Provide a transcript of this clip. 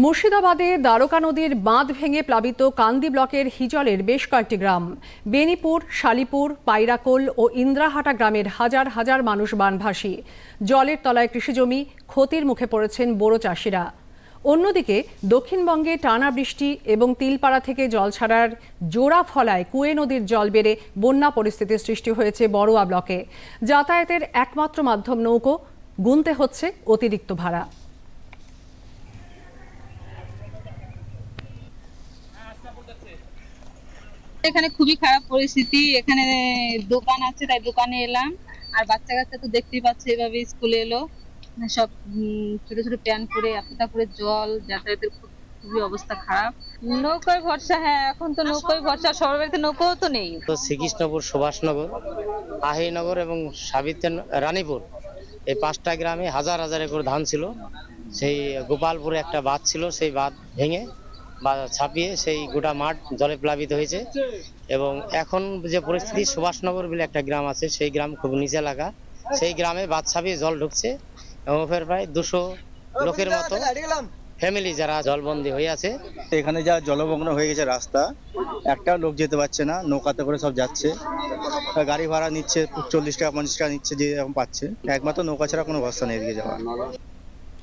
মুর্শিদাবাদে দ্বারকা নদীর বাঁধ ভেঙে প্লাবিত কান্দি ব্লকের হিজলের বেশ কয়েকটি গ্রাম। বেনিপুর, শালিপুর, পাইরাকোল ও ইন্দ্রাহাটা গ্রামের হাজার হাজার মানুষ বানভাসী। জলের তলায় কৃষিজমি, ক্ষতির মুখে পড়েছেন বোরো চাষিরা। অন্যদিকে দক্ষিণবঙ্গে টানা বৃষ্টি এবং তিলপাড়া থেকে জল ছাড়ার জোড়া ফলায় কুয়ে নদীর জল বেড়ে বন্যা পরিস্থিতির সৃষ্টি হয়েছে বড়ুয়া ব্লকে। যাতায়াতের একমাত্র মাধ্যম নৌকো, গুনতে হচ্ছে অতিরিক্ত ভাড়া। এখানে খুবই খারাপ পরিস্থিতি এখানে দোকান আছে তাই দোকানে এলাম। আর বাচ্চা কাচ্চা তো দেখতেই পাচ্ছে এভাবে স্কুলে এলো। মানে সব ছোট ছোট প্যান করে এতটা করে জল যাতায়াতের খুবই অবস্থা খারাপ। নৌকোয় ভরসা হ্যাঁ এখন তো নৌকোয় ভরসা সবার বাড়িতে নৌকোও তো নেই। তো শ্রীকৃষ্ণপুর সুভাষনগর আহিনগর এবং সাবিত্র রানীপুর এই পাঁচটা গ্রামে হাজার হাজার একর ধান ছিল। সেই গোপালপুরে একটা বাঁধ ছিল সেই বাঁধ ভেঙে বা ছাপিয়ে সেই গোটা মাঠ জলে প্লাবিত হয়েছে। এবং এখন যে পরিস্থিতি সুভাষনগর বলে একটা গ্রাম আছে, সেই গ্রাম খুব নিচে এলাকা সেই গ্রামে বাঁধ ছাপিয়ে জল ঢুকছে এবং প্রায় দুশো লোকের মতো ফ্যামিলি যারা জলবন্দি হয়ে আছে। এখানে যা জলমগ্ন হয়ে গেছে রাস্তা একটাও লোক যেতে পারছে না, নৌকাতে করে সব যাচ্ছে। গাড়ি ভাড়া নিচ্ছে, চল্লিশ টাকা, পঞ্চাশ টাকা নিচ্ছে যে পাচ্ছে। একমাত্র নৌকা ছাড়া কোনো ভরসা নেই এদিকে যাওয়ার।